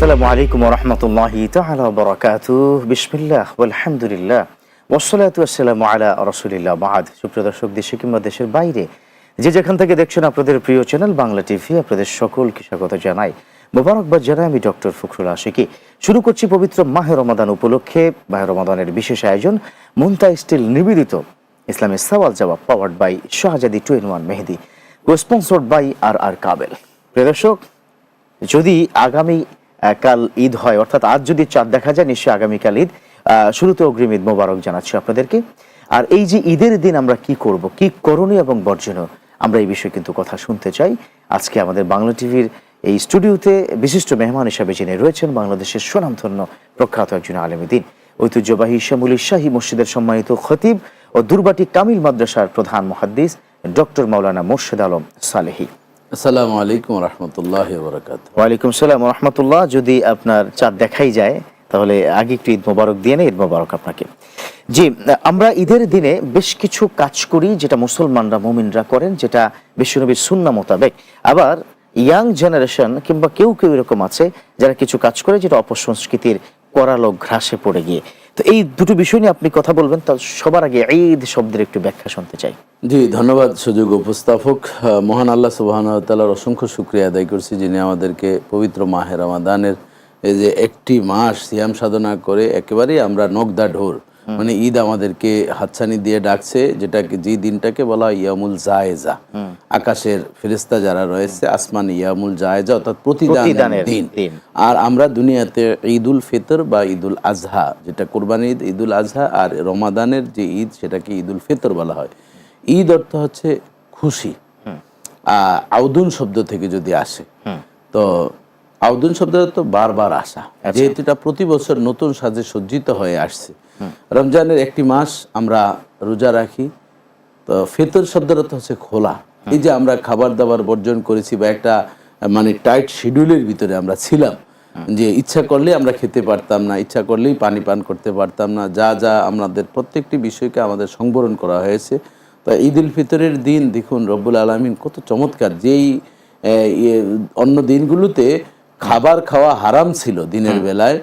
আসসালামু আলাইকুম বিসমিল্লাহ আলহামদুলিল্লাহ আসসালামু আলা রসুলিল্লাহ বাদ। সুপ্রিয় দর্শক, দেশে কিংবা দেশের বাইরে, যে যেখান থেকে দেখছেন আপনাদের প্রিয় চ্যানেল বাংলা টিভি, আপনাদের সকলকে স্বাগত জানাই। মোবারকবাদ জানাই আমি ডক্টর ফখরুল আশিকি। শুরু করছি পবিত্র মাহে রমাদান উপলক্ষে। মাহে রমাদানের বিশেষ আয়োজন মুন্তা স্টিল নিবেদিত ইসলামের সওয়াল জবাব powered by Shahzadi two in one Mehedi. Sponsored by R R Kabel. প্রিয় দর্শক, যদি আগামী কাল ঈদ হয়। অর্থাৎ আজ যদি চাঁদ দেখা যায়, নিশ্চয়ই আগামীকাল ঈদ। শুরুতে অগ্রিম ঈদ মোবারক জানাচ্ছি আপনাদেরকে। আর এই যে ঈদের দিন আমরা কি করব, কি করণীয় এবং বর্জনীয়, আমরা এই বিষয়ে কিন্তু কথা শুনতে চাই। আজকে আমাদের বাংলা টিভির এই স্টুডিওতে বিশিষ্ট মেহমান হিসাবে যিনি রয়েছেন, বাংলাদেশের সুনামধন্য প্রখ্যাত একজন আলেমী দিন, ঐতিহ্যবাহী শ্যামুল শাহী মসজিদের সম্মানিত খতিব ও দুর্বাটি কামিল মাদ্রাসার প্রধান মহাদ্দিস ডক্টর মাওলানা মোর্শেদ আলম সালেহী। আসসালামু আলাইকুম রহমতুল্লাহ বরকাত ওয়ালাইকুম সালাম রহমতুল্লাহ। যদি আপনার চাঁদ দেখাই যায়, তাহলে আগে একটু ঈদ মোবারক দিয়ে নেই, ঈদ মোবারক আপনাকে। জি, আমরা ঈদের দিনে বেশ কিছু কাজ করি যেটা মুসলমানরা, মুমিনরা করেন, যেটা বিশ্বনবীর সুন্না মোতাবেক। আবার ইয়াং জেনারেশন কিংবা কেউ কেউ এরকম আছে যারা কিছু কাজ করে যেটা অপসংস্কৃতির করালো ঘ্রাসে পড়ে গিয়ে। তো এই দুটো বিষয় নিয়ে আপনি কথা বলবেন, তা সবার আগে ঈদ শব্দের একটু ব্যাখ্যা শুনতে চাই। জি, ধন্যবাদ সুযোগ উপস্থাপক। মহান আল্লাহ সুবাহান তালার অসংখ্য শুক্রিয়া আদায় করছি যিনি আমাদেরকে পবিত্র মাহের রমাদানের এই যে একটি মাস সিয়াম সাধনা করে একেবারেই আমরা নগদা ঢোর। মানে ঈদ আমাদেরকে হাতছানি দিয়ে ডাকছে যেটাকে যে দিনটাকে বলা হয় ইয়ামুল জায়েজা। আকাশের ফেরেস্তা যারা রয়েছে আসমান ইয়ামুল জায়েজা অর্থাৎ প্রতিদানের প্রতিদানের দিন। আর আমরা দুনিয়াতে ঈদুল ফিতর বা ঈদুল আজহা যেটা কোরবানি ঈদ ঈদুল আজহা আর রমাদানের যে ঈদ সেটাকে ঈদুল ফিতর বলা হয়। ঈদ অর্থ হচ্ছে খুশি। আহ, আউদুন শব্দ থেকে যদি আসে তো আউদুন শব্দ তো বারবার আসা। যেহেতু এটা প্রতি বছর নতুন সাজে সজ্জিত হয়ে আসছে। রমজানের একটি মাস আমরা রোজা রাখি। তো ফেতর শব্দের তো হচ্ছে খোলা। এই যে আমরা খাবার দাবার বর্জন করেছি বা একটা মানে টাইট শিডিউলের ভিতরে আমরা ছিলাম যে ইচ্ছা করলে আমরা খেতে পারতাম না ইচ্ছা করলেই পানি পান করতে পারতাম না যা যা আমাদের প্রত্যেকটি বিষয়কে আমাদের সংবরণ করা হয়েছে। তো ঈদ উল ফিতরের দিন দেখুন রব্বুল আলমিন কত চমৎকার। যেই অন্য দিনগুলোতে খাবার খাওয়া হারাম ছিল দিনের বেলায়।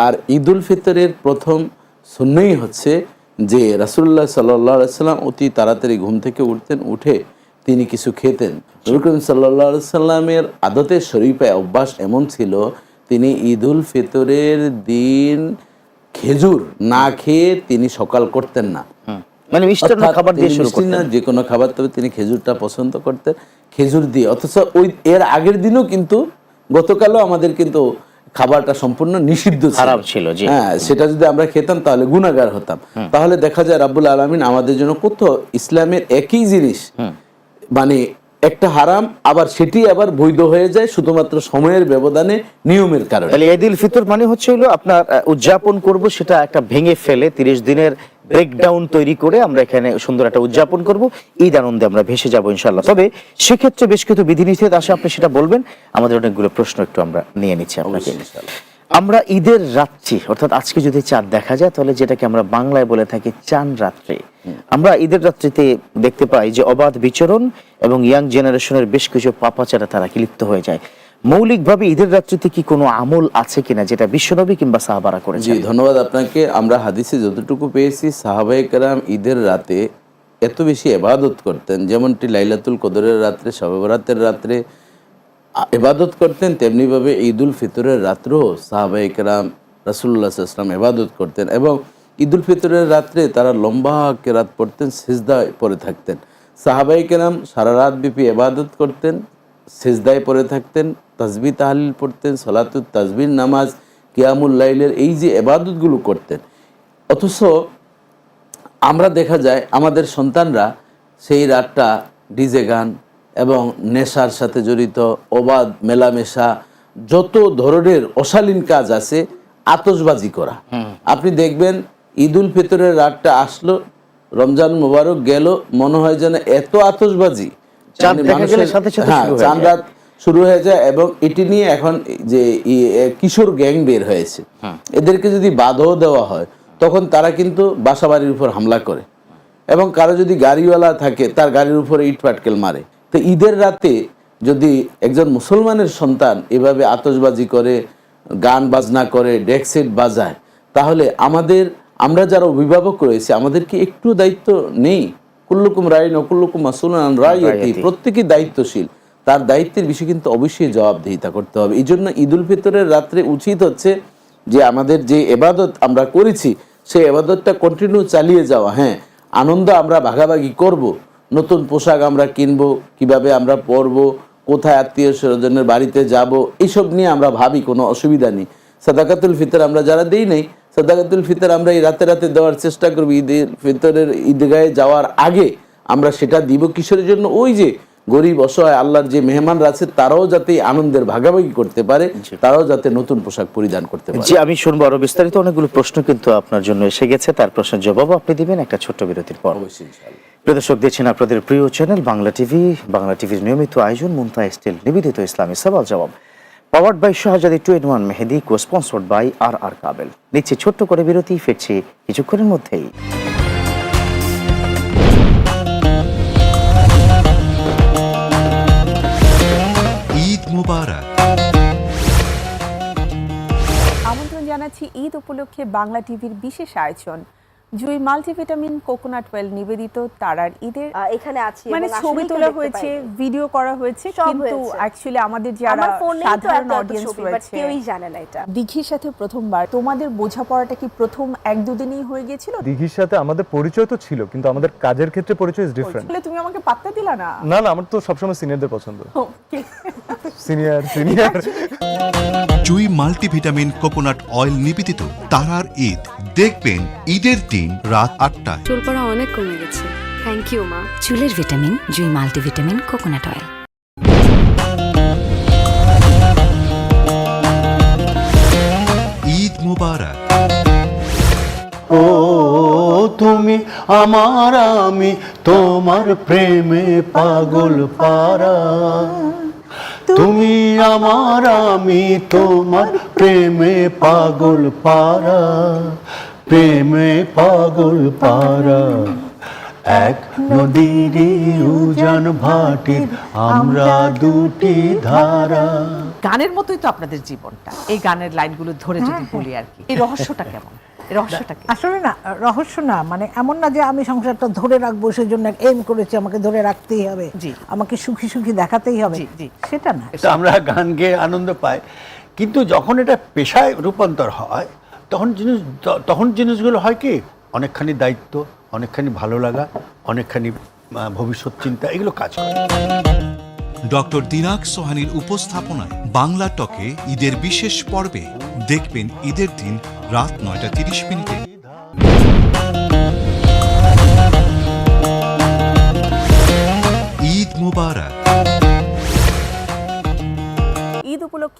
আর ঈদ উল ফিতরের প্রথম শূন্যই হচ্ছে যে রাসুল্লাহ সাল্লাম অতি তাড়াতাড়ি ঘুম থেকে উঠতেন উঠে তিনি কিছু খেতেন। নবী করিম সাল্লাহ সাল্লামের আদতে শরীফে অভ্যাস এমন ছিল তিনি ঈদ উল ফিতরের দিন খেজুর না খেয়ে তিনি সকাল করতেন না। মানে মিষ্টান্ন খাবার দিয়ে শুরু করতেন না যে কোনো খাবার তবে তিনি খেজুরটা পছন্দ করতেন খেজুর দিয়ে। অথচ ওই এর আগের দিনও কিন্তু গতকালও আমাদের কিন্তু খাবারটা সম্পূর্ণ নিষিদ্ধ। খারাপ ছিল। হ্যাঁ সেটা যদি আমরা খেতাম তাহলে গুণাগার হতাম। তাহলে দেখা যায় রাব্বুল আলমিন আমাদের জন্য কত ইসলামের একই জিনিস। মানে একটা হারাম আবার সেটি আবার বৈধ হয়ে যায় শুধুমাত্র সময়ের ব্যবধানে নিয়মের কারণে। ফিতর মানে হচ্ছে হলো আপনার উদযাপন করব সেটা একটা ভেঙে ফেলে তিরিশ দিনের ব্রেকডাউন তৈরি করে আমরা এখানে সুন্দর একটা উদযাপন করব। ঈদ আনন্দে আমরা ভেসে যাব ইনশাল্লাহ তবে সেক্ষেত্রে বেশ কিছু বিধিনিষেধ আসে আপনি সেটা বলবেন। আমাদের অনেকগুলো প্রশ্ন একটু আমরা নিয়ে নিচ্ছি আপনাকে। আমরা ঈদের রাত্রি অর্থাৎ আজকে যদি চাঁদ দেখা যায় তাহলে যেটাকে আমরা বাংলায় বলে থাকি চান রাত্রি। আমরা ঈদের রাত্রিতে দেখতে পাই যে অবাধ বিচরণ এবং ইয়াং জেনারেশনের বেশ কিছু পাপাচারা তারা কি লিপ্ত হয়ে যায়। মৌলিকভাবে ঈদের রাত্রিতে কি কোনো আমল আছে কিনা যেটা বিশ্বনবী কিংবা সাহাবারা করে জি ধন্যবাদ আপনাকে। আমরা হাদিসে যতটুকু পেয়েছি সাহাবাই কেরাম ঈদের রাতে এত বেশি এবাদত করতেন। যেমনটি লাইলাতুল কদরের রাত্রে শবে রাত্রে এবাদত করতেন তেমনিভাবে ঈদুল ফিতরের রাত্রেও সাহাবাই কেরাম রাসুল্লাহ ইসলাম এবাদত করতেন এবং ঈদুল ফিতরের রাত্রে তারা লম্বা কেরাত পড়তেন সিজদায় পরে থাকতেন। সাহাবাই কেরাম সারা রাত ব্যাপী এবাদত করতেন সেজদায় পড়ে থাকতেন তাজবি তাহালিল পড়তেন সলাতুল তাজবির নামাজ কিয়ামুল লাইলের এই যে এবাদতগুলো করতেন। অথচ আমরা দেখা যায় আমাদের সন্তানরা সেই রাতটা ডিজে গান এবং নেশার সাথে জড়িত অবাধ মেলামেশা যত ধরনের অশালীন কাজ আছে আতসবাজি করা। আপনি দেখবেন ঈদ উল ফিতরের রাতটা আসলো রমজান মোবারক গেল মনে হয় যেন এত আতশবাজি চাঁদ মানে হ্যাঁ, শুরু হয়ে হয়ে যায় এবং এটি নিয়ে এখন যে কিশোর গ্যাং বের হয়েছে। এদেরকে যদি বাধাও দেওয়া হয় তখন তারা কিন্তু বাসা বাড়ির উপর হামলা করে। এবং কারও যদি গাড়িওয়ালা থাকে তার গাড়ির উপরে ইট পাটকেল মারে। তো ঈদের রাতে যদি একজন মুসলমানের সন্তান এভাবে আতশবাজি করে গান বাজনা করে ডেকসেট বাজায় তাহলে আমাদের আমরা যারা অভিভাবক রয়েছে আমাদের কি একটু দায়িত্ব নেই? কুল্লুকুম রায় নকুল্লুকুম আসুলান রায়তি প্রত্যেকেই দায়িত্বশীল। তার দায়িত্বের বিষয়ে কিন্তু অবশ্যই জবাবদিহিতা করতে হবে। এই জন্য ঈদুল ফিতরের রাত্রে উচিত হচ্ছে যে আমাদের যে এবাদত আমরা করেছি সেই এবাদতটা কন্টিনিউ চালিয়ে যাওয়া। হ্যাঁ আনন্দ আমরা ভাগাভাগি করব নতুন পোশাক আমরা কিনবো কীভাবে আমরা পরবো কোথায় আত্মীয় স্বজনের বাড়িতে যাব এইসব নিয়ে আমরা ভাবি কোনো অসুবিধা নেই। সাদাকাতুল ফিতর আমরা যারা দেই নেই সাদাকাতুল ফিতর আমরা এই রাতে রাতে দেওয়ার চেষ্টা করব ঈদের ফিতরের ঈদগাহে যাওয়ার আগে আমরা সেটা দিব কিসের জন্য? ওই যে গরিব অসহায় আল্লাহর যে মেহমানরা আছে তারাও যাতে আনন্দের ভাগাভাগি করতে পারে তারাও যাতে নতুন পোশাক পরিধান করতে পারে। জি আমি শুনব আরও বিস্তারিত। অনেকগুলো প্রশ্ন কিন্তু আপনার জন্য এসে গেছে। তার প্রশ্নের জবাবও আপনি দিবেন একটা ছোট্ট বিরতির পর। প্রিয় দর্শক দেখছেন আপনাদের প্রিয় চ্যানেল বাংলা টিভি বাংলা টিভির নিয়মিত আয়োজন মুন্তা স্টিল নিবেদিত ইসলামী সওয়াল জবাব powered by Shahzadi two in one Mehedi co sponsored by R R Kabel নিচ্ছে ছোট্ট করে বিরতি ফিরছি কিছুক্ষণের মধ্যেই। ঈদ মুবারক। আমন্ত্রণ জানাচ্ছি ঈদ উপলক্ষে বাংলা টিভির বিশেষ আয়োজন। জুই মাল্টিভিটামিন কোকোনাট ওয়েল নিবেদিত তারার ঈদের এখানে আছি মানে ছবি তোলা হয়েছে ভিডিও করা হয়েছে কিন্তু অ্যাকচুয়ালি আমাদের যারা আমার ফোনেই তো সাধারণ অডিয়েন্স ছবি বাট রয়েছে। কেউই জানে না এটা। দিঘির সাথে প্রথমবার তোমাদের বোঝাপড়াটা কি প্রথম এক দুদিনই হয়ে গিয়েছিল? দিঘির সাথে আমাদের পরিচয় তো ছিল কিন্তু আমাদের কাজের ক্ষেত্রে পরিচয় ইজ ডিফারেন্ট তুমি আমাকে পাত্তা দিলা না? না না আমার তো সবসময় সিনিয়রদের পছন্দ। Senior senior Jui multivitamin coconut oil নিবেদিত তারার ঈদ। দেখবেন ঈদের দিন। রাত আটটায়? চুল পড়া অনেক কমে গেছে। থ্যাংক ইউ মা। চুলের vitamin Jui multivitamin coconut oil. Eid মুবারক। ও তুমি আমার আমি তোমার প্রেমে পাগল পারা তুমি আমার আমি তোমার প্রেমে পাগল পারা প্রেমে পাগল পারা এক নদীরই উজান ভাটির আমরা দুটি ধারা। গানের মতোই তো আপনাদের জীবনটা। এই গানের লাইনগুলো ধরে যদি বলি আর কি। এই রহস্যটা কেমন? আসলে না রহস্য না মানে এমন না যে আমি সংসারটা ধরে রাখব সেই জন্য এম করেছি আমাকে ধরে রাখতেই হবে। জি। আমাকে সুখী সুখী দেখাতেই হবে। সেটা না। আমরা গান গেয়ে আনন্দ পাই। কিন্তু যখন এটা পেশায় রূপান্তর হয় তখন জিনিস তখন জিনিসগুলো হয় কি? অনেকখানি দায়িত্ব, অনেকখানি ভালো লাগা, অনেকখানি ভবিষ্যৎ চিন্তা, এগুলো কাজ করে। ডক্টর দিনাক সোহানির উপস্থাপনায় বাংলা টকে ঈদের বিশেষ পর্বে দেখবেন ঈদের দিন রাত নয়টা তিরিশ মিনিটে। ঈদ মুবারক।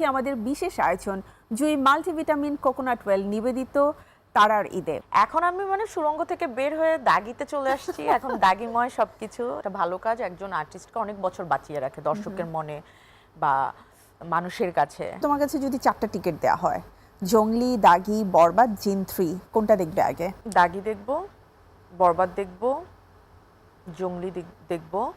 আমাদের বিশেষ আয়োজন জুই মাল্টিভিটামিন কোকোনাট ওয়েল নিবেদিত তারার ঈদে। এখন আমি মানে সুরঙ্গ থেকে বের হয়ে দাগিতে চলে আসছি। এখন দাগিময় সবকিছু একটা ভালো কাজ একজন আর্টিস্টকে অনেক বছর বাঁচিয়ে রাখে দর্শকের মনে বা মানুষের কাছে। তোমার কাছে যদি চারটা টিকিট দেওয়া হয় জঙ্গলি দাগি বরবাদ জিন থ্রি কোনটা দেখবে আগে? দাগি দেখব বরবাদ দেখব জঙ্গলি দেখ- দেখব।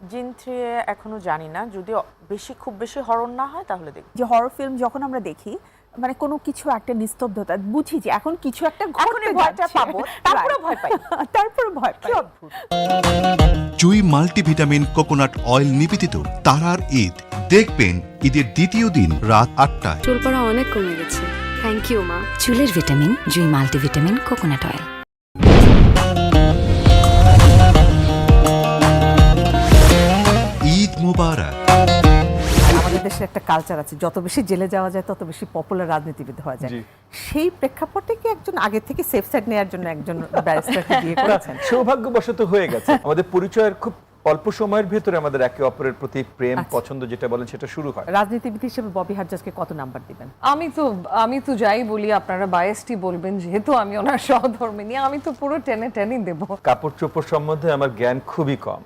জিন থ্রি এখনও জানি না। যদি বেশি খুব বেশি হরণ না হয় তাহলে দেখি যে হরর ফিল্ম যখন আমরা দেখি মানে কোনো কিছু একটা নিস্তব্ধতা বুঝি যে এখন কিছু একটা এই ভয়টা পাবো, তারপরে ভয় পাই। তারপরে ভয় পাই। জুই মাল্টিভিটামিন কোকোনাট অয়েল নিবেদিত তারার ঈদ। দেখবেন ঈদের দ্বিতীয় দিন রাত আটটায়। চুল পড়া অনেক কমে গেছে। থ্যাংক ইউ মা। চুলের vitamin Jui multivitamin coconut oil. আমাদের দেশের একটা কালচার আছে। যত বেশি জেলে যাওয়া যায় তত বেশি পপুলার রাজনীতিবিদ হওয়া যায়। সেই প্রেক্ষাপটে কি একজন আগে থেকে সেফ সাইড নেওয়ার জন্য একজন ব্যারিস্টারকে বিয়ে করেছেন? সৌভাগ্যবশত হয়ে গেছে। আমাদের পরিচয়ের খুব অল্প সময়ের ভেতরে আমাদের একে অপরের প্রতি প্রেম আচ্ছা। পছন্দ যেটা বলেন সেটা শুরু হয়। রাজনীতিবিদ হিসেবে ববি হাজ্জাজকে কত নাম্বার দিবেন? আমি তো আমি তো যাই বলি আপনারা বায়াসটি বলবেন যেহেতু আমি ওনার সহধর্মিনী আমি তো পুরো টেনে টেনে দেব। কাপড় চোপড় সম্বন্ধে আমার জ্ঞান খুবই কম।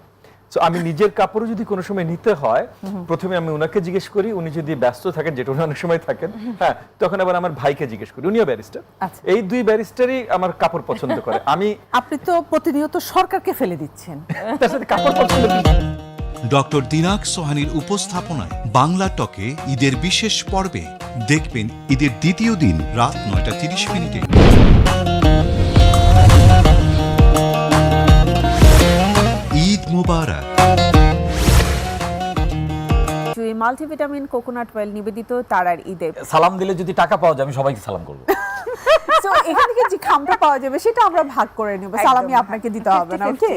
তো আমি নিজের কাপড়ও যদি কোনো সময় নিতে হয় প্রথমে আমি ওনাকে জিজ্ঞেস করি উনি যদি ব্যস্ত থাকেন যেটা উনি অনেক সময় থাকেন হ্যাঁ তখন আবার আমার ভাইকে জিজ্ঞেস করি উনিও ব্যারিস্টার। আচ্ছা। এই দুই ব্যারিস্টারই আমার কাপড় পছন্দ করে। আমি আপনি তো প্রতিনিয়ত সরকারকে ফেলে দিচ্ছেন। তার সাথে কাপড় পছন্দ ডক্টর দিনাক সোহানির উপস্থাপনায় বাংলা টকে ঈদের বিশেষ পর্বে দেখবেন ঈদের দ্বিতীয় দিন রাত নয়টা তিরিশ মিনিটে। মোবারক। জুই মাল্টিভিটামিন কোকোনাট অয়েল নিবেদিত তারার ঈদে। সালাম দিলে যদি টাকা পাওয়া যায় আমি সবাইকে সালাম করব। সো এখান থেকে যে খামটা পাওয়া যাবে সেটা আমরা ভাগ করে নেব। সালামি আপনাকে দিতে হবে না ওকে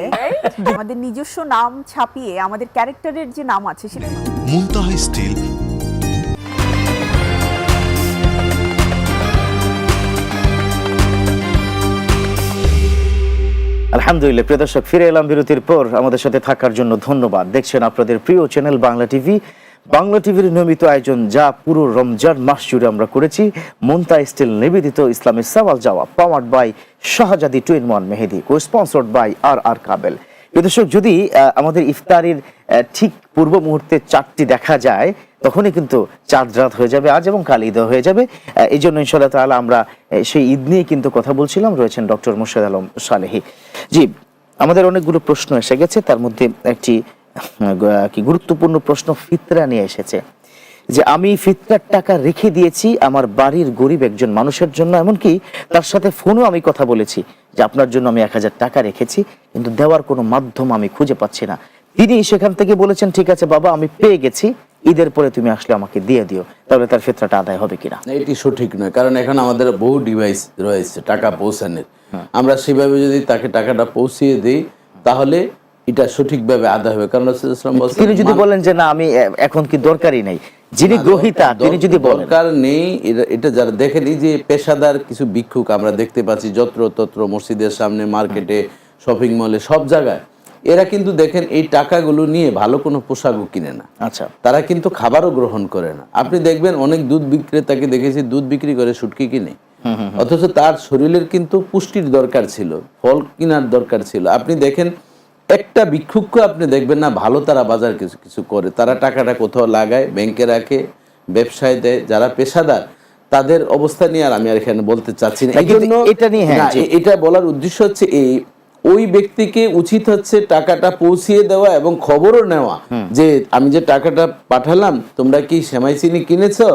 আমাদের নিজস্ব নাম ছাপিয়ে আমাদের ক্যারেক্টারের যে নাম আছে সেটা মুনতাহা স্টিল আলহামদুলিল্লাহ, প্রিয় দর্শক, ফিরে এলাম বিরতির পর। আমাদের সাথে থাকার জন্য ধন্যবাদ। দেখছেন আপনাদের প্রিয় চ্যানেল বাংলা টিভি। বাংলা টিভির নিয়মিত আয়োজন যা পুরো রমজান মাস জুড়ে আমরা করেছি মন্তা স্টিল নিবেদিত ইসলামের সওয়াল জবাব powered by Shahzadi two in one Mehedi co sponsored by R R Kabel. দর্শক, যদি আমাদের ইফতারের ঠিক পূর্ব মুহূর্তে চারটি দেখা যায়, তখনই কিন্তু চাঁদ রাত হয়ে যাবে আজ এবং কাল ঈদ হয়ে যাবে। এই জন্য ইনশাল্লাহ তাহলে আমরা সেই ঈদ নিয়ে কিন্তু কথা বলছিলাম, রয়েছেন ডক্টর মুর্শেদ আলম সালেহি। জি, আমাদের অনেকগুলো প্রশ্ন এসে গেছে, তার মধ্যে একটি কি গুরুত্বপূর্ণ প্রশ্ন ফিতরা নিয়ে এসেছে। যে আমি ফিতরার টাকা রেখে দিয়েছি আমার বাড়ির গরিব একজন মানুষের জন্য এমনকি তার সাথে ফোনও আমি কথা বলেছি যে আপনার জন্য আমি এক হাজার টাকা রেখেছি কিন্তু দেওয়ার কোনো মাধ্যম আমি খুঁজে পাচ্ছি না। তিনি সেখান থেকে বলেছেন ঠিক আছে বাবা আমি পেয়ে গেছি ঈদের পরে তুমি আসলে আমাকে দিয়ে দিও তাহলে তার ফিতরাটা আদায় হবে কিনা? এটি সঠিক নয় কারণ এখন আমাদের বহু ডিভাইস রয়েছে টাকা পৌঁছানোর। আমরা সেভাবে যদি তাকে টাকাটা পৌঁছিয়ে দিই তাহলে এটা সঠিকভাবে আদায় হবে। কারণ তিনি যদি বলেন যে না আমি এখন কি দরকারই নেই। যিনি গ্রহিতা তিনি যদি দরকার নেই এটা- এটা যারা দেখেন এই যে পেশাদার কিছু ভিক্ষুক আমরা দেখতে পাচ্ছি যত্র তত্র মসজিদের সামনে মার্কেটে শপিং মলে সব জায়গায় এরা কিন্তু দেখেন এই টাকাগুলো নিয়ে ভালো কোনো পোশাকও কিনে না। আচ্ছা। তারা কিন্তু খাবারও গ্রহণ করে না। আপনি দেখবেন অনেক দুধ বিক্রেতাকে দেখেছি দুধ বিক্রি করে সুটকি কিনে। অথচ তার শরীরের কিন্তু পুষ্টির দরকার ছিল ফল কেনার দরকার ছিল। আপনি দেখেন একটা ভিক্ষুককে আপনি দেখবেন না ভালো তারা বাজার কিছু কিছু করে। তারা টাকাটা কোথাও লাগায় ব্যাংকে রাখে ব্যবসায় দেয়। যারা পেশাদার তাদের অবস্থা নিয়ে আর আমি আর এখানে বলতে চাচ্ছি না। না, এই জন্য এটা নিয়ে হ্যাঁ, এটা বলার উদ্দেশ্য হচ্ছে এই ওই ব্যক্তিকে উচিত হচ্ছে টাকাটা পৌঁছিয়ে দেওয়া এবং খবরও নেওয়া। যে আমি যে টাকাটা পাঠালাম তোমরা কি সেমাই চিনি কিনেছো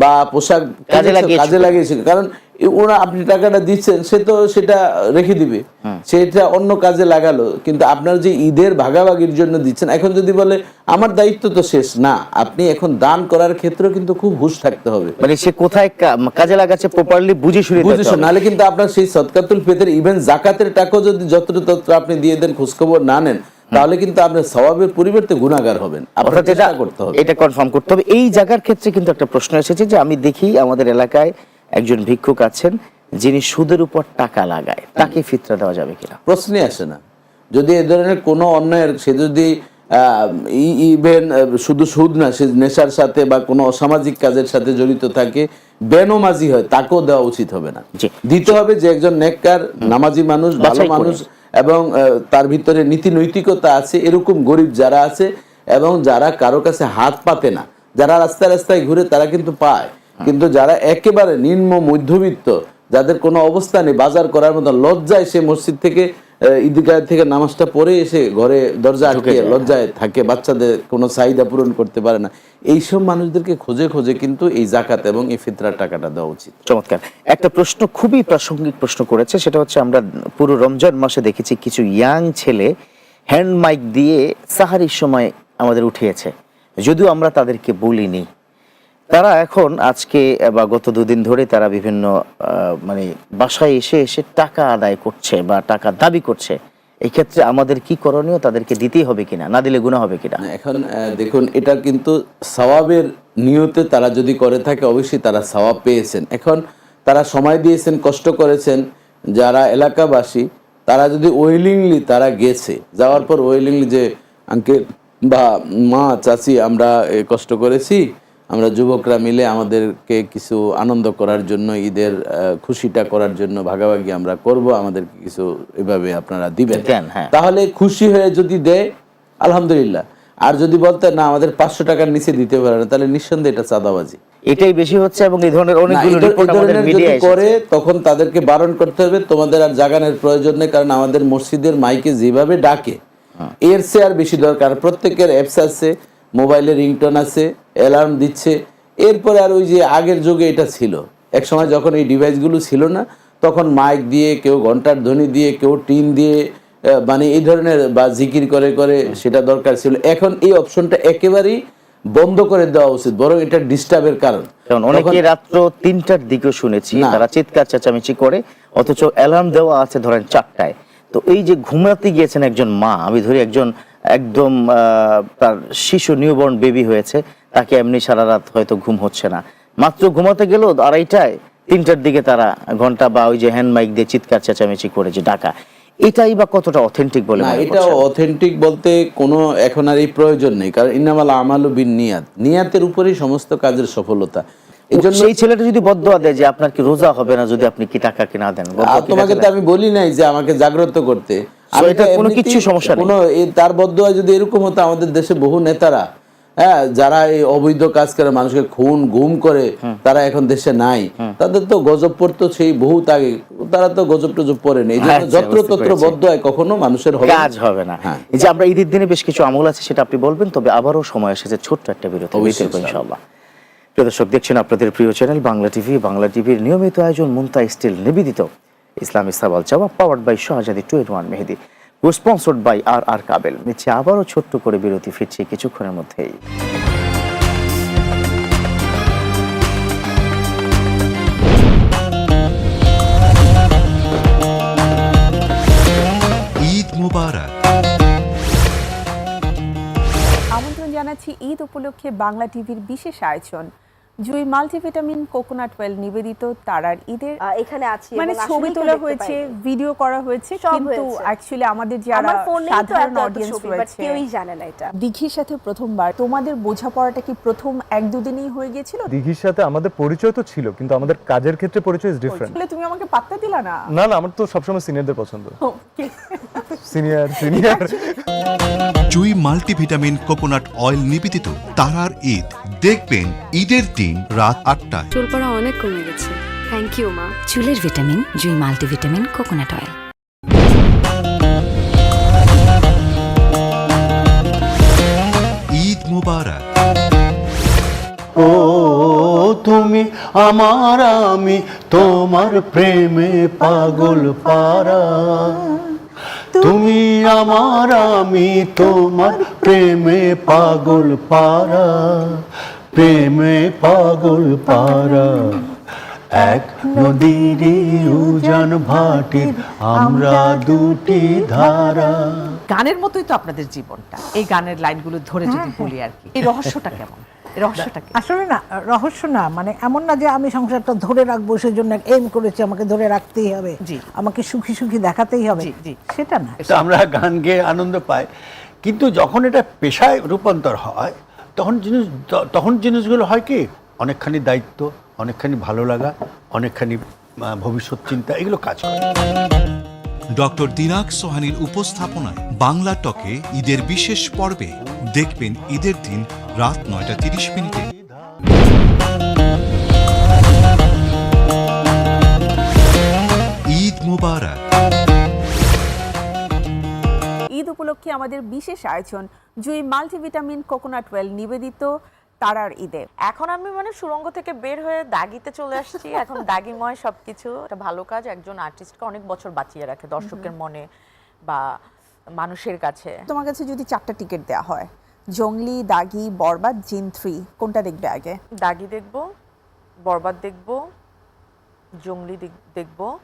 বা পোশাক কাজে? লাগিয়েছো? কারণ ওরা আপনি টাকাটা দিচ্ছেন সে তো সেটা রেখে দিবে। সেটা অন্য কাজে লাগালো। কিন্তু আপনার যে ঈদের ভাগাভাগির জন্য দিচ্ছেন এখন যদি বলে আমার দায়িত্ব তো শেষ। না আপনি এখন দান করার ক্ষেত্রেও কিন্তু খুব হুশ থাকতে হবে। মানে সে কোথায় কাজে লাগাচ্ছে প্রপারলি বুঝে শুনে বুঝেছ হবে। নাহলে কিন্তু আপনার সেই সদকাতুল ফেতের ইভেন জাকাতের টাকাও যদি যত্র তত্র আপনি দিয়ে দেন খোঁজখবর না নেন তাহলে কিন্তু আপনার স্বভাবের পরিবর্তে গুণাগার হবেন। অর্থাৎ এটা করতে হবে। এটা কনফার্ম করতে হবে। এই জায়গার ক্ষেত্রে কিন্তু একটা প্রশ্ন এসেছে যে আমি দেখি আমাদের এলাকায় একজন ভিক্ষুক আছেন যিনি সুদের উপর টাকা লাগায়। তাকে ফিতরা দেওয়া যাবে কিনা? প্রশ্নই আসে না। যদি এ ধরনের কোনো অন্যায়ের সে যদি ইভেন শুধু সুদ না সে নেশার সাথে বা কোনো অসামাজিক কাজের সাথে জড়িত থাকে বেনমাজি হয় তাকেও দেওয়া উচিত হবে না। দিতে হবে যে একজন নেককার নামাজি মানুষ ভালো মানুষ এবং তার ভিতরে নীতি নৈতিকতা আছে এরকম গরিব যারা আছে এবং যারা কারও কাছে হাত পাতে না যারা রাস্তায় রাস্তায় ঘুরে তারা কিন্তু পায়। কিন্তু যারা একেবারে নিম্ন মধ্যবিত্ত যাদের কোনো অবস্থা নেই বাজার করার মতো লজ্জায় সে মসজিদ থেকে ঈদগাহ থেকে নামাজটা পড়ে এসে ঘরে দরজা আটকে লজ্জায় থাকে বাচ্চাদের কোনো চাহিদা পূরণ করতে পারে না। এইসব মানুষদেরকে খোঁজে খোঁজে কিন্তু এই জাকাত এবং এই ফিতরার টাকাটা দেওয়া উচিত। চমৎকার। একটা প্রশ্ন খুবই প্রাসঙ্গিক প্রশ্ন করেছে সেটা হচ্ছে আমরা পুরো রমজান মাসে দেখেছি কিছু ইয়াং ছেলে হ্যান্ড মাইক দিয়ে সাহারির সময় আমাদের উঠিয়েছে। যদিও আমরা তাদেরকে বলিনি। তারা এখন আজকে বা গত দুদিন ধরে তারা বিভিন্ন মানে বাসায় এসে এসে টাকা আদায় করছে বা টাকা দাবি করছে। এই ক্ষেত্রে আমাদের কি করণীয়, তাদেরকে দিতেই হবে কিনা, না দিলে গুণা হবে কিনা? এখন দেখুন, এটা কিন্তু সওয়াবের নিয়তে তারা যদি করে থাকে, অবশ্যই তারা সওয়াব পেয়েছেন। এখন তারা সময় দিয়েছেন, কষ্ট করেছেন। যারা এলাকাবাসী, তারা যদি ওয়েলিংলি তারা গেছে, যাওয়ার পর ওয়েলিংলি যে আঙ্কেল বা মা, চাচি, আমরা কষ্ট করেছি আমরা যুবকরা মিলে আমাদেরকে কিছু আনন্দ করার জন্য ঈদের খুশিটা করার জন্য ভাগাভাগি আমরা করব। আমাদেরকে কিছু এভাবে আপনারা দিবেন। হ্যাঁ। তাহলে খুশি হয়ে যদি দেয় আলহামদুলিল্লাহ। আর যদি বলতে না আমাদের পাঁচশো টাকার নিচে দিতে পারে না তাহলে নিঃসন্দেহে এটা চাঁদাবাজি। এটাই বেশি হচ্ছে এবং এই ধরনের অনেকগুলো রিপোর্ট আমাদের যদি মিডিয়ায় করে তখন তাদেরকে বারণ করতে হবে। তোমাদের আর জাগানের প্রয়োজন নেই কারণ আমাদের মসজিদের মাইকে যেভাবে ডাকে এর চেয়ে আর বেশি দরকার। প্রত্যেকের অ্যাপস আছে মোবাইলে রিংটোন আছে অ্যালার্ম দিচ্ছে। এরপরে আর ওই যে আগের যুগে এটা ছিল। এক সময় যখন এই ডিভাইসগুলো ছিল না তখন মাইক দিয়ে কেউ ঘণ্টার ধ্বনি দিয়ে কেউ টিন দিয়ে মানে এই ধরনের বা জিকির করে করে সেটা দরকার ছিল। এখন এই অপশনটা একেবারেই বন্ধ করে দেওয়া উচিত বরং এটা ডিস্টার্বের কারণ। কারণ অনেকে রাত্র তিনটার দিকেও শুনেছি। তারা চিৎকার চেঁচামেচি করে অথচ অ্যালার্ম দেওয়া আছে ধরেন চারটায়। তো এই যে ঘুমাতে গিয়েছেন একজন মা আমি ধরি একজন একদম তার শিশু নিউবর্ন বেবি হয়েছে তাকে এমনি সারা রাত হয়তো ঘুম হচ্ছে না। মাত্র ঘুমাতে গেল আড়াইটায় তিনটার দিকে তারা ঘণ্টা বা ওই যে হ্যান্ড মাইক দিয়ে চিৎকার চেঁচামেচি করে যে ডাকা। এটাই বা কতটা অথেন্টিক বলে না এটা অথেন্টিক বলতে কোনো এখন আর এই প্রয়োজন নেই কারণ ইনামাল আমালু বিন নিয়াত। নিয়াতের উপরেই সমস্ত কাজের সফলতা। এই জন্য সেই ছেলেটা যদি বদয়া দেয় যে আপনার কি রোজা হবে না যদি আপনি কি টাকা কিনা দেন? তোমাকে তো আমি বলি নাই যে আমাকে জাগ্রত করতে। আমি এটা কোনো এমনিতেই- সমস্যা কোনো তার বদয়া যদি এরকম হতো আমাদের দেশে বহু নেতারা হ্যাঁ যারা এই অবৈধ কাজ করে মানুষকে খুন গুম করে তারা এখন দেশে নাই। তাদের তো গজব পড়তো সেই বহুত আগে। তারা তো গজব টজব পড়ে নেই। এই জন্য আচ্ছা, যত্র বুঝতে তত্র পেরেছি। বদয়ায় কখনো মানুষের কাজ হবে না। হ্যাঁ। এই যে আমরা ঈদের দিনে বেশ কিছু আমল আছে সেটা আপনি বলবেন তবে আবারও সময় এসেছে ছোট্ট একটা বিরতি। ইনশাআল্লাহ। প্রিয় দর্শক দেখছেন আপনাদের প্রিয় চ্যানেল বাংলা টিভি বাংলা টিভির নিয়মিত আয়োজন মুন্তা স্টিল নিবেদিত। ইসলামী সাবাল জবাব powered by Shahzadi two one Mehedi. Sponsored by R R Kabel নিচ্ছে আবারও ছোট্ট করে বিরতি ফিরছে কিছুক্ষণের মধ্যেই। মুবারক। আমন্ত্রণ জানাচ্ছি ঈদ উপলক্ষে বাংলা টিভির বিশেষ আয়োজন। জুই মাল্টিভিটামিন কোকোনাট ওয়েল নিবেদিত তারার ঈদের এখানে আছি মানে ছবি তোলা হয়েছে ভিডিও করা হয়েছে কিন্তু অ্যাকচুয়ালি আমাদের যারা সাধারণ অডিয়েন্স রয়েছে। কেউই জানে না এটা। দিঘির সাথে প্রথমবার তোমাদের বোঝাপড়াটা কি প্রথম এক দুদিনই হয়ে গিয়েছিল? দিঘির সাথে আমাদের পরিচয় তো ছিল কিন্তু আমাদের কাজের ক্ষেত্রে পরিচয় ইজ ডিফারেন্ট তাহলে তুমি আমাকে পাত্তা দিলা না? না না আমার তো সবসময় সিনিয়রদের পছন্দ। Senior senior Jui multivitamin coconut oil নিবেদিত তারার ঈদ। দেখবেন ঈদের দিন। রাত আটটায়। চুলপড়া অনেক কমে গেছে। থ্যাংক ইউ মা। চুলের vitamin Jui multivitamin coconut oil. Eid Mubarak. ও তুমি আমার আমি তোমার প্রেমে পাগল পারা। তুমি আমার আমি তোমার প্রেমে পাগল পারা। প্রেমে পাগল পারা এক নদীর উজান ভাটির আমরা দুটি ধারা। গানের মতোই তো আপনাদের জীবনটা। এই গানের লাইনগুলো ধরে যদি বলি আর কি এই রহস্যটা কেমন? রহস্যটা আসলে না রহস্য না মানে এমন না যে আমি সংসারটা ধরে রাখব সেই জন্য এম করেছি আমাকে ধরে রাখতেই হবে। জি। আমাকে সুখী সুখী দেখাতেই হবে। সেটা না। আমরা গান গেয়ে আনন্দ পাই। কিন্তু যখন এটা পেশায় রূপান্তর হয় তখন জিনিস, তখন জিনিসগুলো হয় কি? অনেকখানি দায়িত্ব, অনেকখানি ভালো লাগা, অনেকখানি ভবিষ্যৎ চিন্তা, এগুলো কাজ করে। ডক্টর দিনাক সোহানির উপস্থাপনায় বাংলা টকে ঈদের বিশেষ পর্বে দেখবেন ঈদের দিন রাত নয়টা তিরিশ মিনিটে। উপলক্ষে আমাদের বিশেষ আয়োজন জুই মাল্টিভিটামিন কোকোনাট ওয়েল নিবেদিত তারার ঈদে। এখন আমি মানে সুরঙ্গ থেকে বের হয়ে দাগিতে চলে আসছি। এখন দাগিময় সবকিছু। একটা ভালো কাজ। একজন আর্টিস্টকে অনেক বছর বাঁচিয়ে রাখে দর্শকের মনে বা মানুষের কাছে। তোমার কাছে যদি চারটা টিকিট দেওয়া হয় জঙ্গলি দাগি বরবাদ জিন থ্রি কোনটা দেখবে আগে? দাগি দেখব বরবাদ দেখব জঙ্গলি দেখ- দেখব।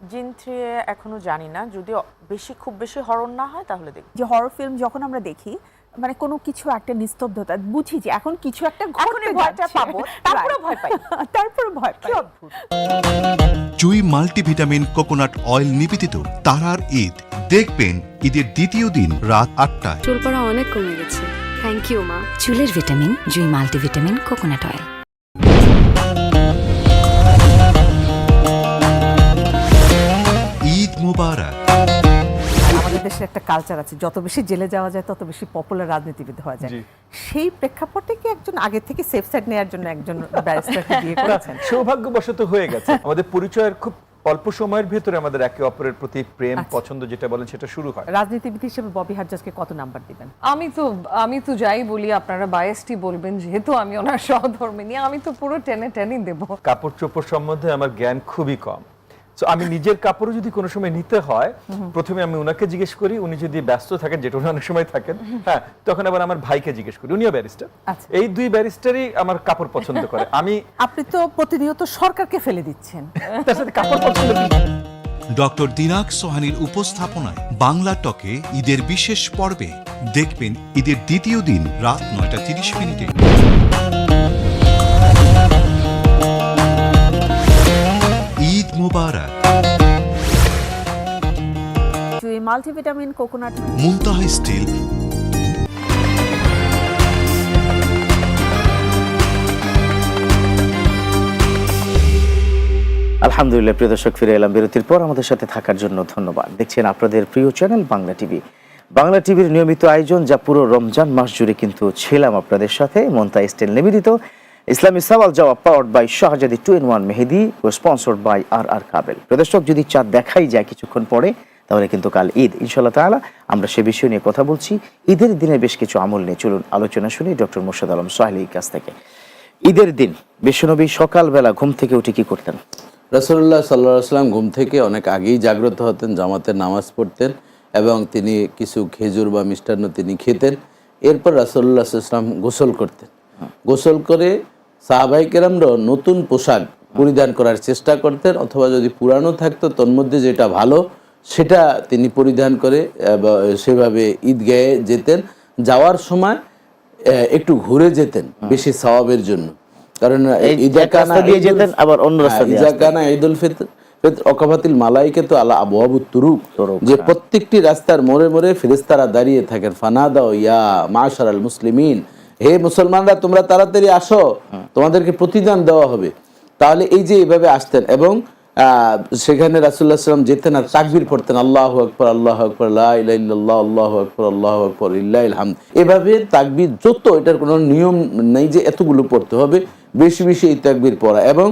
জিন থ্রি এখনও জানি না। যদি বেশি খুব বেশি হরণ না হয় তাহলে দেখব যে হরর ফিল্ম যখন আমরা দেখি মানে কোনো কিছু একটা নিস্তব্ধতা বুঝি যে এখন কিছু একটা ঘটতে ভয়টা পাবো, Right. ভয় পাই। তারপরে ভয় পাই। অদ্ভুত। জুই মাল্টিভিটামিন কোকোনাট অয়েল নিবেদিত তারার ঈদ। দেখবেন ঈদের দ্বিতীয় দিন রাত আটটায়। চুলপড়া অনেক কমে গেছে। থ্যাংক ইউ মা। চুলের vitamin Jui multivitamin coconut oil. একটা কালচার আছে যত বেশি জেলে যাওয়া যায় তত বেশি পপুলার রাজনীতিবিদ হওয়া যায়। সেই প্রেক্ষাপটে কি একজন আগে থেকে সেফ সাইড নেওয়ার জন্য একজন ব্যারিস্টারকে বিয়ে করেছেন? সৌভাগ্যবশত হয়ে গেছে। আমাদের পরিচয়ের খুব অল্প সময়ের ভেতরে আমাদের একে অপরের প্রতি প্রেম আচ্ছা। পছন্দ যেটা বলেন সেটা শুরু হয়। রাজনীতিবিদ হিসেবে ববি হাজ্জাজকে কত নাম্বার দিবেন? আমি তো আমি তো যাই বলি আপনারা বায়াসটি বলবেন যেহেতু আমি ওনার সহধর্মিনী আমি তো পুরো টেনে টেনেই দেবো। কাপড় চোপড় সম্বন্ধে আমার জ্ঞান খুবই কম। তো আমি নিজের কাপড়ও যদি কোনো সময় নিতে হয় প্রথমে আমি ওনাকে জিজ্ঞেস করি উনি যদি ব্যস্ত থাকেন যেটা উনি অনেক সময় থাকেন হ্যাঁ তখন আবার আমার ভাইকে জিজ্ঞেস করি উনিও ব্যারিস্টার আচ্ছা। এই দুই ব্যারিস্টারই আমার কাপড় পছন্দ করে আমি আপনি তো প্রতিনিয়ত সরকারকে ফেলে দিচ্ছেন তার সাথে কাপড় পছন্দ করি। ডক্টর দিনাক সোহানির উপস্থাপনায় বাংলা টকে ঈদের বিশেষ পর্বে দেখবেন ঈদের দ্বিতীয় দিন রাত নয়টা তিরিশ মিনিটে Mubarak Jui multivitamin coconut. Muntaha still. আলহামদুলিল্লাহ প্রিয় দর্শক ফিরে এলাম বিরতির পর। আমাদের সাথে থাকার জন্য ধন্যবাদ। দেখছেন আপনাদের প্রিয় চ্যানেল বাংলা টিভি। বাংলা টিভির নিয়মিত আয়োজন যা পুরো রমজান মাস জুড়ে কিন্তু ছিলাম আপনাদের সাথে। মন্তা স্টেল নিবেদিত। ইসলামী সওয়াল জবাব powered by Shahzadi two in one Mehedi O sponsored by R R Kabel. প্রিয় দর্শক যদি চাঁদ দেখাই যায় কিছুক্ষণ পরে, তাহলে কিন্তু কাল ঈদ। ইনশাল্লাহ তাআলা, আমরা সে বিষয় নিয়ে কথা বলছি। ঈদের দিনে বেশ কিছু আমল নিয়ে চলুন আলোচনা শুনি ডক্টর মোর্শেদ আলম সোহেলির কাছ থেকে। ঈদের দিন, বিশ্বনবী সকালবেলা ঘুম থেকে উঠে কি করতেন? রসল্লাহ সাল্লাহ সাল্লাম ঘুম থেকে অনেক আগেই জাগ্রত হতেন জামাতের নামাজ পড়তেন এবং তিনি কিছু খেজুর বা মিষ্টান্ন তিনি খেতেন। এরপর রাসল্লাহ সাল্লাম গোসল করতেন। গোসল করে সাহাবাই কেরামরাও নতুন পোশাক পরিধান করার চেষ্টা করতেন অথবা যদি পুরানো থাকতো তন্মধ্যে যেটা ভালো সেটা তিনি পরিধান করে সেভাবে ঈদগাহে যেতেন। যাওয়ার সময় একটু ঘুরে যেতেন বেশি সওয়াবের জন্য। কারণ এই ঈদা এক রাস্তা কানা দিয়ে ঈদুল- যেতেন, আবার অন্য রাস্তা হ্যাঁ, দিয়ে ঈদুল ফিতর অকাবাতিল মালাইকে তো আলা আবহাবু তুরুক যে হ্যাঁ। প্রত্যেকটি রাস্তার মোড়ে মোড়ে ফেরেস্তারা দাঁড়িয়ে থাকেন। ফানাদাও ইয়া মাশার আল মুসলিমিন হে মুসলমানরা তোমরা তাড়াতাড়ি আসো। তোমাদেরকে প্রতিদান দেওয়া হবে। তাহলে এই যে এইভাবে আসতেন এবং আহ, সেখানে রাসুল্লাহ সাল্লাম যেতেন আর তাকবির পড়তেন আল্লাহ আকবর আল্লাহ আকবর আল্লাহ আল্লাহ আকবর আল্লাহ আকবর ইল্লাহ হামদ। এভাবে তাকবির যত এটার কোনো নিয়ম নেই যে এতগুলো পড়তে হবে বেশি বেশি এই তাকবির পড়া। এবং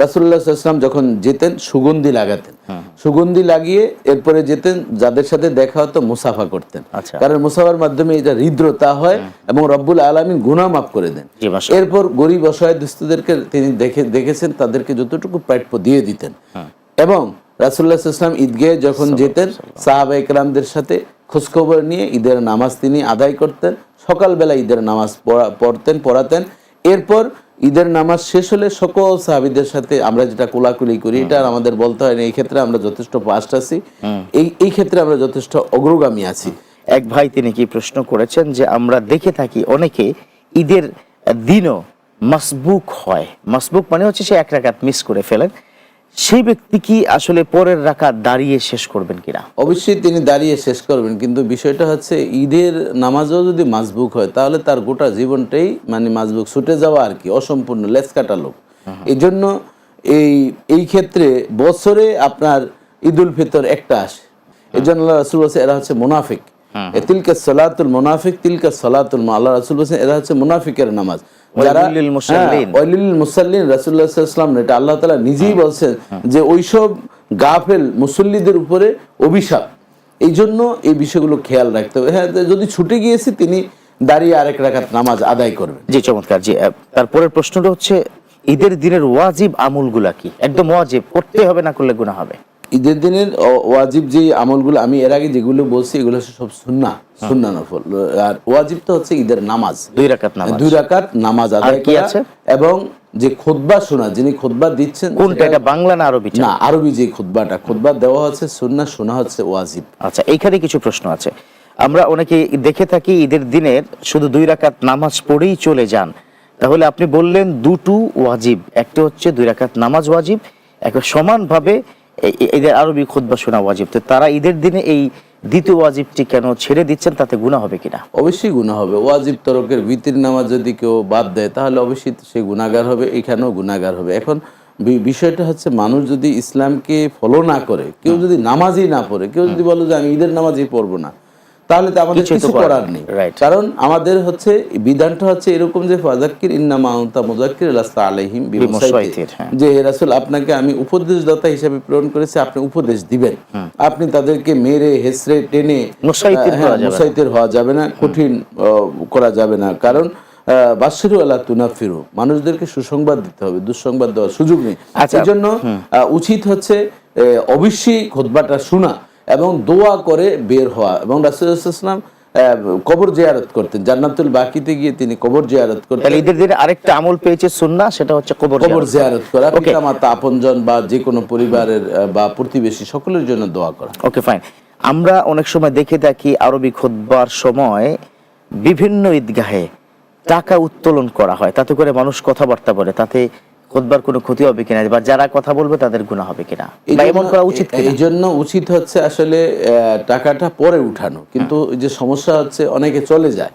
রাসুল্লাহাম যখন যেতেন সুগন্ধি লাগাতেন। সুগন্ধি লাগিয়ে এরপরে যেতেন যাদের সাথে দেখা হতো মুসাফা করতেন। আচ্ছা। কারণ মুসাফার মাধ্যমে এটা হৃদ্রতা হয় এবং রব্বুল আলমিন গুনাহ মাফ করে দেন। এরপর গরিব অসহায় দুস্থদেরকে তিনি দেখে দেখেছেন তাদেরকে যতটুকু প্রাপ্য দিয়ে দিতেন। এবং রাসুল্লাহ ইসলাম ঈদগাহে যখন যেতেন সাহাবা ইকরামদের সাথে খোঁজখবর নিয়ে ঈদের নামাজ তিনি আদায় করতেন। সকালবেলা ঈদের নামাজ পড়া- পড়তেন পড়াতেন। এরপর ঈদের নামাজ শেষ হলে সকল সাহাবিদের সাথে আমরা যেটা কোলাকুলি করি এটা আমাদের বলতে হয় না। এই ক্ষেত্রে আমরা যথেষ্ট পাস্ট আছি। এই এই ক্ষেত্রে আমরা যথেষ্ট অগ্রগামী আছি। এক ভাই তিনি কি প্রশ্ন করেছেন যে আমরা দেখে থাকি অনেকে ঈদের দিনও মাসবুক হয়। মাসবুক মানে হচ্ছে সে এক রাকাত মিস করে ফেলেন। সেই ব্যক্তি কি আসলে পরের রাখা দাঁড়িয়ে শেষ করবেন কিনা? অবশ্যই তিনি দাঁড়িয়ে শেষ করবেন কিন্তু বিষয়টা হচ্ছে ঈদের নামাজও যদি মাজবুক হয় তাহলে তার গোটা জীবনটাই মানে মাজবুক ছুটে যাওয়া আর কি অসম্পূর্ণ লেস কাটা লোক। এই জন্য এই এই ক্ষেত্রে বছরে আপনার ঈদুল ফিতর একটা আসে। এই জন্য আল্লাহ রাসুল এরা হচ্ছে মুনাফিক। তিলকা সলাতুল মুনাফিক তিলকা সলাতুল মা- আল্লাহ রাসুল বলছেন এরা হচ্ছে মুনাফিকের নামাজ। যারা মুসাল্লিন। হ্যাঁ, ওয়াইলুল মুসাল্লিন রাসূলুল্লাহ সাল্লাল্লাহু আলাইহি ওয়াসাল্লাম এটা আল্লাহ তাআলা নিজেই বলছেন যে ওইসব গাফেল মুসল্লিদের উপরে অভিশাপ। এই জন্য এই বিষয়গুলো খেয়াল রাখতে হবে। হ্যাঁ যদি ছুটে গিয়েছে তিনি দাঁড়িয়ে আরেক রাকাত নামাজ আদায় করবেন। জি চমৎকার। জি তারপরের প্রশ্নটা হচ্ছে ঈদের দিনের ওয়াজিব আমলগুলা কি? একদম ওয়াজিব করতে হবে না করলে গুনাহ হবে? ঈদের দিনের ওয়াজিব যে আমলগুলো আমি এর আগে যেগুলো বলছি এগুলো সব সুন্না সুন্না নফল। আর ওয়াজিব তো হচ্ছে ঈদের নামাজ। দুই রাকাত নামাজ। দুই রাকাত নামাজ আদায় কি আছে? এবং যে খুতবা শোনা যিনি খুতবা দিচ্ছেন কোনটা এটা বাংলা না আরবি? না আরবি যে খুতবাটা খুতবা দেওয়া হচ্ছে সুন্না শোনা হচ্ছে ওয়াজিব। আচ্ছা এখানে কিছু প্রশ্ন আছে। আমরা অনেকে দেখে থাকি ঈদের দিনের শুধু দুই রাকাত নামাজ পড়েই চলে যান। তাহলে আপনি বললেন দুটো ওয়াজিব একটা হচ্ছে দুই রাকাত নামাজ ওয়াজিব একটা সমানভাবে ঈদের আরবি খুদ্া শোনা ওয়াজিব। তো তারা ঈদের দিনে এই দ্বিতীয় ওয়াজিবটি কেন ছেড়ে দিচ্ছেন তাতে গুণা হবে কিনা? অবশ্যই গুণা হবে। ওয়াজিব তরকের ভিতির নামাজ যদি কেউ বাদ দেয় তাহলে অবশ্যই সে গুণাগার হবে এখানেও গুণাগার হবে। এখন বিষয়টা হচ্ছে মানুষ যদি ইসলামকে ফলো না করে কেউ যদি নামাজই না পড়ে কেউ যদি বলো যে আমি ঈদের নামাজই পড়ব না তাহলে তো আমাদের কিছু করার নেই। কারণ আমাদের হচ্ছে বিধানটা হচ্ছে এরকম যে ফাজাক্কির ইন্নামা আনতা মুজাক্কির লাস্তা আলাইহিম হ্যাঁ। যে হে রাসূল আপনাকে আমি উপদেশদাতা হিসেবে প্রেরণ করেছি আপনি উপদেশ দিবেন। আপনি তাদেরকে মেরে হেসড়ে টেনে মুসাইতির হওয়া হ্যাঁ, যাবে না। মুসাইতির হওয়া যাবে না কঠিন করা যাবে না। কারণ বাসিরু আল্লাহ তুনাফিরু মানুষদেরকে সুসংবাদ দিতে হবে দুঃসংবাদ দেওয়ার সুযোগ নেই। আচ্ছা, এই জন্য উচিত হচ্ছে অবশ্যই খোদবাটা শোনা। এবং দোয়া করে বের হওয়া। এবং রাসুলাম কবর জিয়ারত করতেন। জান্নাতুল বাকিতে গিয়ে তিনি কবর জিয়ারত করতেন। তাহলে ঈদের দিনে আরেকটা আমল পেয়েছে সুন্না সেটা হচ্ছে কবর কবর জিয়ারত করা। পিতা মাতা আপনজন বা যে কোনো পরিবারের বা প্রতিবেশী সকলের জন্য দোয়া করা। ওকে ফাইন আমরা অনেক সময় দেখে থাকি আরবি খুতবার সময় বিভিন্ন ঈদগাহে টাকা উত্তোলন করা হয়। তাতে করে মানুষ কথাবার্তা বলে। তাতে খুতবার কোনো ক্ষতি হবে কিনা বা যারা কথা বলবে তাদের গুণা হবে কিনা? বা এমন করা উচিত এই জন্য উচিত হচ্ছে আসলে টাকাটা পরে উঠানো। কিন্তু যে সমস্যা হচ্ছে অনেকে চলে যায়।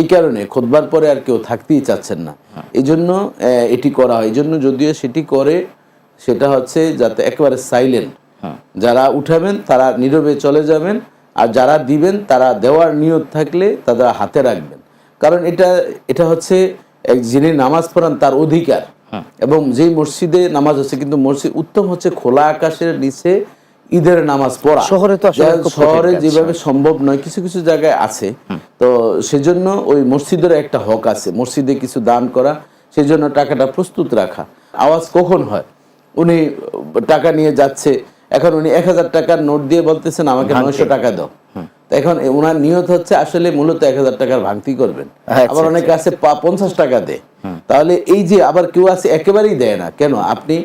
এই কারণে খোদবার পরে আর কেউ থাকতেই চাচ্ছেন না। এই জন্য এটি করা হয়। এই জন্য যদিও সেটি করে সেটা হচ্ছে যাতে একেবারে সাইলেন্ট যারা উঠাবেন তারা নীরবে চলে যাবেন। আর যারা দিবেন তারা দেওয়ার নিয়ত থাকলে তারা হাতে রাখবেন। কারণ এটা এটা হচ্ছে এক যিনি নামাজ পড়ান তার অধিকার। এবং যেই মসজিদে নামাজ হচ্ছে কিন্তু মসজিদ উত্তম হচ্ছে খোলা আকাশের নিচে ঈদের নামাজ পড়া। শহরে তো শহরে যেভাবে সম্ভব নয় কিছু কিছু জায়গায় আছে। তো সেজন্য ওই মসজিদের একটা হক আছে মসজিদে কিছু দান করা সেজন্য টাকাটা প্রস্তুত রাখা। আওয়াজ কখন হয়? উনি টাকা নিয়ে যাচ্ছে এখন উনি এক হাজার টাকার নোট দিয়ে বলতেছেন আমাকে নয়শো টাকা দাও। এখন এ- ওনার নিয়ত হচ্ছে আসলে মূলত এক হাজার টাকার ভাঙতি করবেন। আচ্ছা, আবার অনেকে আছে পঞ্চাশ টাকা দেয় তাহলে এই যে আবার কেউ আছে একেবারেই দেয় না। কেন? আপনি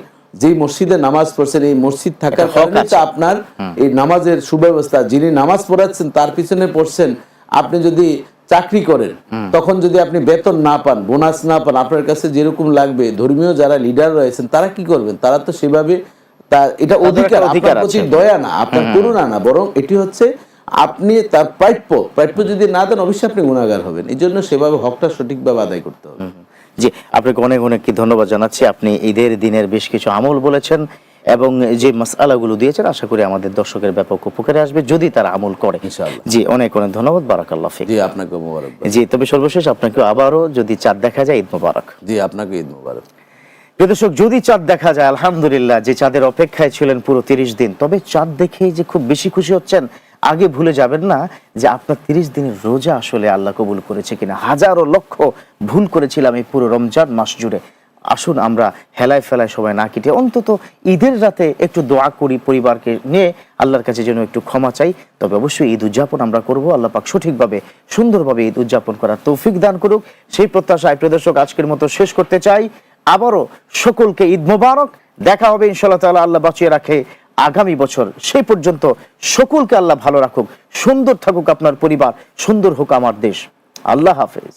যে মসজিদে নামাজ পড়ছেন এই মসজিদ থাকার কারণে তো আপনার এই নামাজের সুব্যবস্থা। যিনি নামাজ পড়াচ্ছেন তার পিছনে পড়ছেন আপনি যদি চাকরি করেন তখন যদি আপনি বেতন না পান বোনাস না পান আপনার কাছে যেরকম লাগবে ধর্মীয় যারা লিডার রয়েছেন তারা কি করবেন? তারা তো সেভাবে তা এটা অধিকার অধিকার আপনার প্রতি দয়া না আপনার করুণা না বরং এটি হচ্ছে আপনি তার প্রাপ্য। প্রাপ্য যদি না দেন অবশ্যই আপনি গুণাগার হবেন। এই জন্য সেভাবে হকটা সঠিকভাবে আদায় করতে হবে। জি আপনাকে অনেক অনেক কি ধন্যবাদ জানাচ্ছি। আপনি ঈদের দিনের বেশ কিছু আমল বলেছেন এবং যে মাসালাগুলো দিয়েছেন আশা করি আমাদের দর্শকের ব্যাপক উপকারে আসবে যদি তারা আমল করে। জি অনেক অনেক ধন্যবাদ। বারাকাল্লাহ ফিক। জি আপনাকে মোবারক। জি তবে সর্বশেষ আপনাকে আবারও যদি চাঁদ দেখা যায় ঈদ মোবারক। জি আপনাকে ঈদ মোবারক। দর্শক যদি চাঁদ দেখা যায় আলহামদুলিল্লাহ যে চাঁদের অপেক্ষায় ছিলেন পুরো তিরিশ দিন তবে চাঁদ দেখে যে খুব বেশি খুশি হচ্ছেন আগে ভুলে যাবেন না যে আপনার তিরিশ দিনের রোজা আসলে আল্লাহ কবুল করেছে কিনা। হাজারো লক্ষ ভুল করেছিলাম এই পুরো রমজান মাস জুড়ে। আসুন আমরা হেলায় ফেলায় সবাই না কেটে অন্তত ঈদের রাতে একটু দোয়া করি পরিবারকে নিয়ে, আল্লাহর কাছে যেন একটু ক্ষমা চাই। তবে অবশ্যই ঈদ উদযাপন আমরা করব, আল্লাহ পাক সঠিকভাবে, সুন্দরভাবে ঈদ উদযাপন করার তৌফিক দান করুক। সেই প্রত্যাশায় প্রদর্শক আজকের মতো শেষ করতে চাই। আবারও সকলকে ঈদ মোবারক। দেখা হবে ইনশাল্লাহ তাআলা, আল্লাহ বাঁচিয়ে রাখে। আগামী বছর সেই পর্যন্ত সকলকে আল্লাহ ভালো রাখুক, সুন্দর থাকুক আপনার পরিবার, সুন্দর হোক আমার দেশ। আল্লাহ হাফেজ।